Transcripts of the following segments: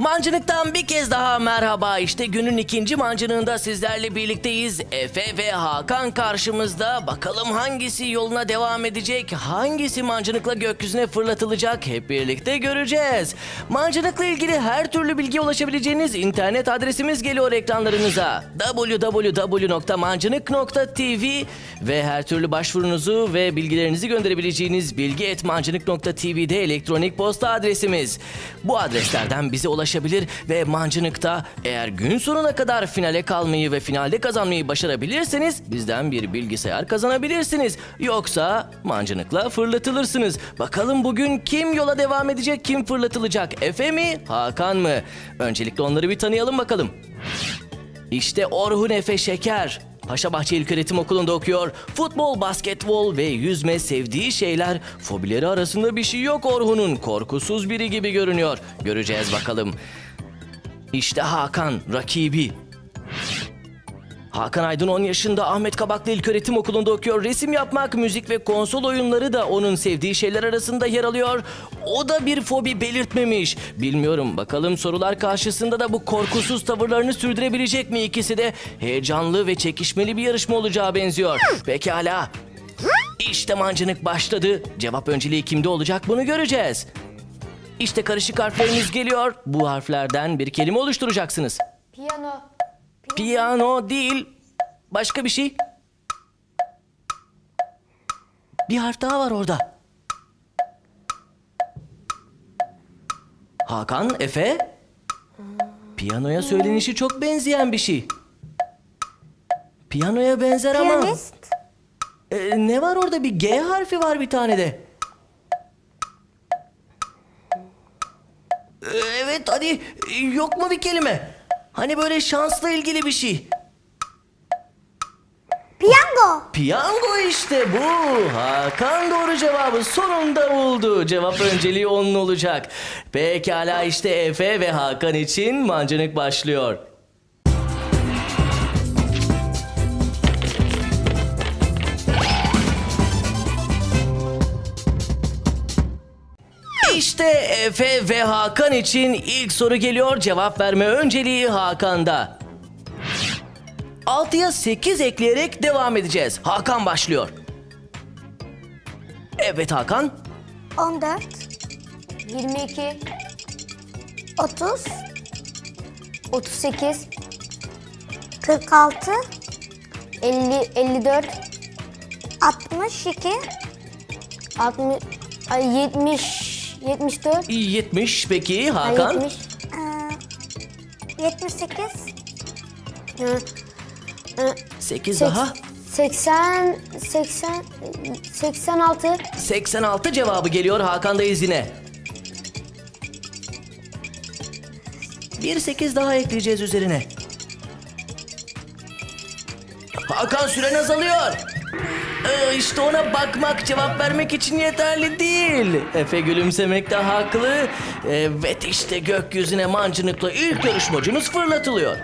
Mancınık'tan bir kez daha merhaba. İşte günün ikinci mancınığında sizlerle birlikteyiz. Efe ve Hakan karşımızda. Bakalım hangisi yoluna devam edecek, hangisi mancınıkla gökyüzüne fırlatılacak hep birlikte göreceğiz. Mancınıkla ilgili her türlü bilgiye ulaşabileceğiniz internet adresimiz geliyor ekranlarınıza. www.mancınık.tv ve her türlü başvurunuzu ve bilgilerinizi gönderebileceğiniz bilgi.mancınık.tv'de elektronik posta adresimiz. Bu adreslerden bize ulaşabilir ve Mancınık'ta eğer gün sonuna kadar finale kalmayı ve finalde kazanmayı başarabilirseniz bizden bir bilgisayar kazanabilirsiniz. Yoksa Mancınık'la fırlatılırsınız. Bakalım bugün kim yola devam edecek, kim fırlatılacak? Efe mi, Hakan mı? Öncelikle onları bir tanıyalım bakalım. İşte Orhun Efe Şeker. Paşabahçe İlköğretim Okulu'nda okuyor. Futbol, basketbol ve yüzme sevdiği şeyler. Fobileri arasında bir şey yok Orhun'un. Korkusuz biri gibi görünüyor. Göreceğiz bakalım. İşte Hakan, rakibi. Hakan Aydın 10 yaşında Ahmet Kabaklı İlköğretim Okulu'nda okuyor. Resim yapmak, müzik ve konsol oyunları da onun sevdiği şeyler arasında yer alıyor. O da bir fobi belirtmemiş. Bilmiyorum bakalım sorular karşısında da bu korkusuz tavırlarını sürdürebilecek mi ikisi de? Heyecanlı ve çekişmeli bir yarışma olacağı benziyor. Pekala. İşte mancınık başladı. Cevap önceliği kimde olacak bunu göreceğiz. İşte karışık harfleriniz geliyor. Bu harflerden bir kelime oluşturacaksınız. Piyano. Piyano değil. Başka bir şey. Bir harf daha var orada. Hakan, Efe. Piyanoya söylenişi çok benzeyen bir şey. Piyanoya benzer ama... Piyanist. Ee, ne var orada? Bir G harfi var bir tane de. Ee, Evet hadi yok mu bir kelime? Hani böyle şansla ilgili bir şey. Piyango. Piyango işte bu. Hakan doğru cevabı sonunda buldu. Cevap önceliği onun olacak. Pekala işte Efe ve Hakan için mancınık başlıyor. İşte Efe ve Hakan için ilk soru geliyor. Cevap verme önceliği Hakan'da. 6'ya 8 ekleyerek devam edeceğiz. Hakan başlıyor. Evet Hakan. 14. 22. 30. 38. 46. 50. 54. 62. 60. Ay 70. 74. 70 peki Hakan. 70. 78. Hı, 8 seks- daha. 80 80 86 86 cevabı geliyor Hakan'dayız yine. Bir 8 daha ekleyeceğiz üzerine. Hakan süren azalıyor. Ee, işte ona bakmak cevap vermek için yeterli değil. Efe gülümsemekte haklı. Evet işte gökyüzüne mancınıkla ilk yarışmacımız fırlatılıyor.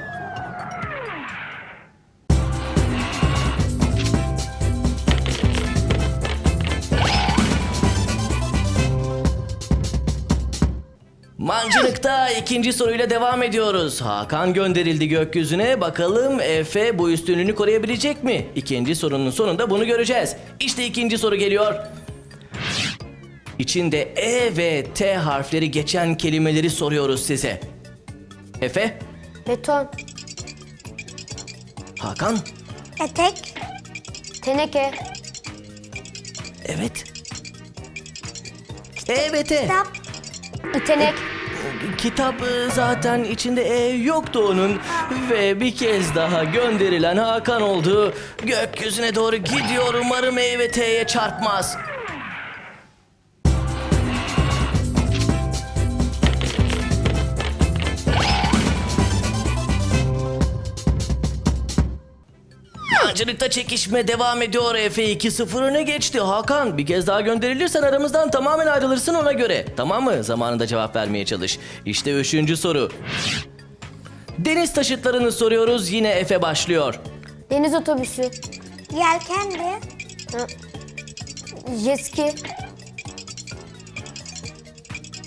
Mancınık'ta ikinci soruyla devam ediyoruz. Hakan gönderildi gökyüzüne. Bakalım Efe bu üstünlüğünü koruyabilecek mi? İkinci sorunun sonunda bunu göreceğiz. İşte ikinci soru geliyor. İçinde E ve T harfleri geçen kelimeleri soruyoruz size. Efe, beton Hakan, etek teneke evet. E ve T. kitap itenek Kitap zaten içinde E yoktu onun ve bir kez daha gönderilen Hakan oldu. Gökyüzüne doğru gidiyor umarım E ve T'ye çarpmaz. Mancınıkta çekişme devam ediyor. Efe 2-0 öne geçti. Hakan bir kez daha gönderilirsen aramızdan tamamen ayrılırsın ona göre. Tamam mı? Zamanında cevap vermeye çalış. İşte üçüncü soru. Deniz taşıtlarını soruyoruz. Yine Efe başlıyor. deniz otobüsü Yelkenli, Hı. jet ski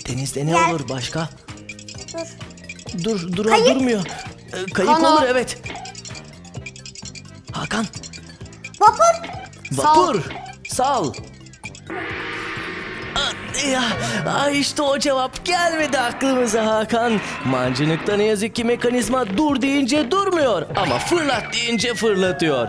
Denizde ne Gel. olur başka? dur, Dur, dur, Kayık. durmuyor. Ee, kayık Kano. olur evet. Hakan, Vapur. vapur, sal. Ah, Ya, ah işte o cevap gelmedi aklımıza Hakan. Mancınıkta ne yazık ki mekanizma dur deyince durmuyor ama fırlat deyince fırlatıyor.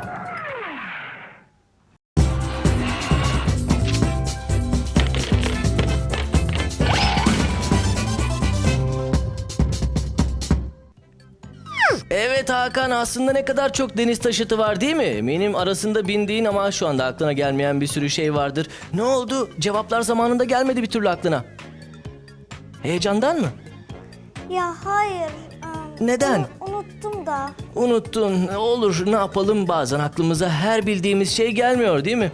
Hakan aslında ne kadar çok deniz taşıtı var değil mi? Eminim arasında bindiğin ama şu anda aklına gelmeyen bir sürü şey vardır. Ne oldu? Cevaplar zamanında gelmedi bir türlü aklına. Heyecandan mı? Ya hayır. ım, Neden? unu- unuttum da. Unuttun. Olur ne yapalım bazen aklımıza her bildiğimiz şey gelmiyor değil mi?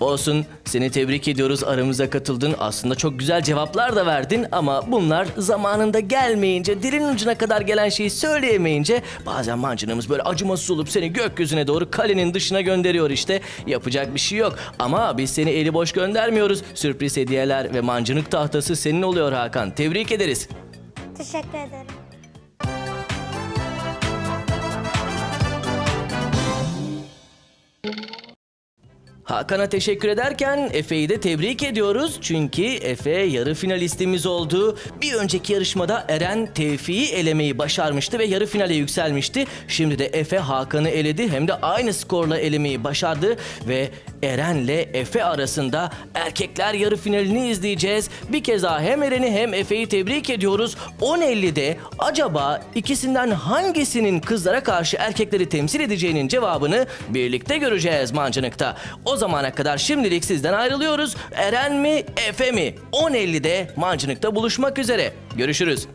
Olsun seni tebrik ediyoruz aramıza katıldın. Aslında çok güzel cevaplar da verdin ama bunlar zamanında gelmeyince dilin ucuna kadar gelen şeyi söyleyemeyince bazen mancınımız böyle acımasız olup seni gökyüzüne doğru kalenin dışına gönderiyor işte. Yapacak bir şey yok ama biz seni eli boş göndermiyoruz. Sürpriz hediyeler ve mancınık tahtası senin oluyor Hakan. Tebrik ederiz. Teşekkür ederim. Hakan'a teşekkür ederken Efe'yi de tebrik ediyoruz. Çünkü Efe yarı finalistimiz oldu. Bir önceki yarışmada Eren Tevfik'i elemeyi başarmıştı ve yarı finale yükselmişti. Şimdi de Efe Hakan'ı eledi hem de aynı skorla elemeyi başardı ve Eren'le Efe arasında erkekler yarı finalini izleyeceğiz. Bir kez daha hem Eren'i hem Efe'yi tebrik ediyoruz. 10.50'de acaba ikisinden hangisinin kızlara karşı erkekleri temsil edeceğinin cevabını birlikte göreceğiz Mancınık'ta. O zamana kadar şimdilik sizden ayrılıyoruz. Eren mi, Efe mi? 10.50'de Mancınık'ta buluşmak üzere. Görüşürüz.